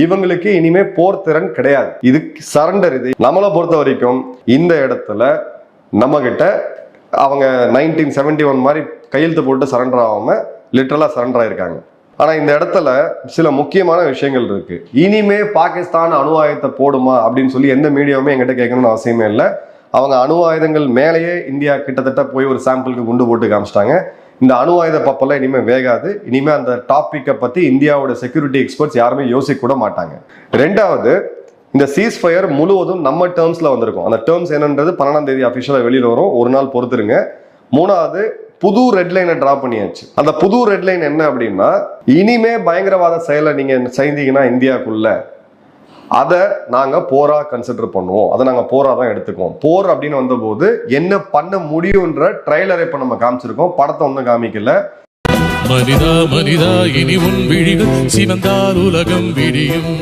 இவங்களுக்கு இனிமே போர் திறன் கிடையாது. இது சரண்டர் இது. நம்மளை பொறுத்த வரைக்கும் இந்த இடத்துல நம்ம கிட்ட அவங்க நைன்டீன் செவன்டி ஒன் மாதிரி கையெழுத்து போட்டு சரண்டர் ஆகாம லிட்டரலா சரண்டர் ஆயிருக்காங்க. ஆனா இந்த இடத்துல சில முக்கியமான விஷயங்கள் இருக்கு. இனிமே பாகிஸ்தான் அணு ஆயுதத்தை போடுமா அப்படின்னு சொல்லி எந்த மீடியாவுமே எங்கிட்ட கேட்கணும்னு அவசியமே இல்லை. அவங்க அணு ஆயுதங்கள் மேலேயே இந்தியா கிட்டத்தட்ட போய் ஒரு சாம்பிளுக்கு குண்டு போட்டு காமிச்சிட்டாங்க. இந்த அணு ஆயுத பப்பெல்லாம் இனிமேல் வேகாது. இனிமேல் அந்த டாப்பிக்கை பற்றி இந்தியாவோட செக்யூரிட்டி எக்ஸ்பர்ட்ஸ் யாருமே யோசிக்க கூட மாட்டாங்க. ரெண்டாவது இந்த சீஸ் ஃபயர் முழுவதும் நம்ம டேர்ம்ஸில் வந்திருக்கும். அந்த டேர்ம்ஸ் என்னன்றது பன்னெண்டாம் தேதி அஃபிஷியலாக வெளியில் வரும். ஒரு நாள் பொறுத்துருங்க. மூணாவது புது ரெட் லைனை டிரா பண்ணியாச்சு. அந்த புது ரெட் லைன் என்ன அப்படின்னா இனிமே பயங்கரவாத செயலை நீங்கள் செய்தீங்கன்னா இந்தியாவுக்குள்ள அதை நாங்கள் போரா கன்சிடர் பண்ணுவோம். அதை நாங்கள் போரா தான் எடுத்துக்குவோம். போர் அப்படின்னு வந்தபோது என்ன பண்ண முடியுன்ற ட்ரைலரை இப்போ நம்ம காமிச்சிருக்கோம். படத்தை ஒன்றும் காமிக்கல. மனிதா மனிதா இனி உன் விழிகள் சிவந்தால் உலகம் விடியும்.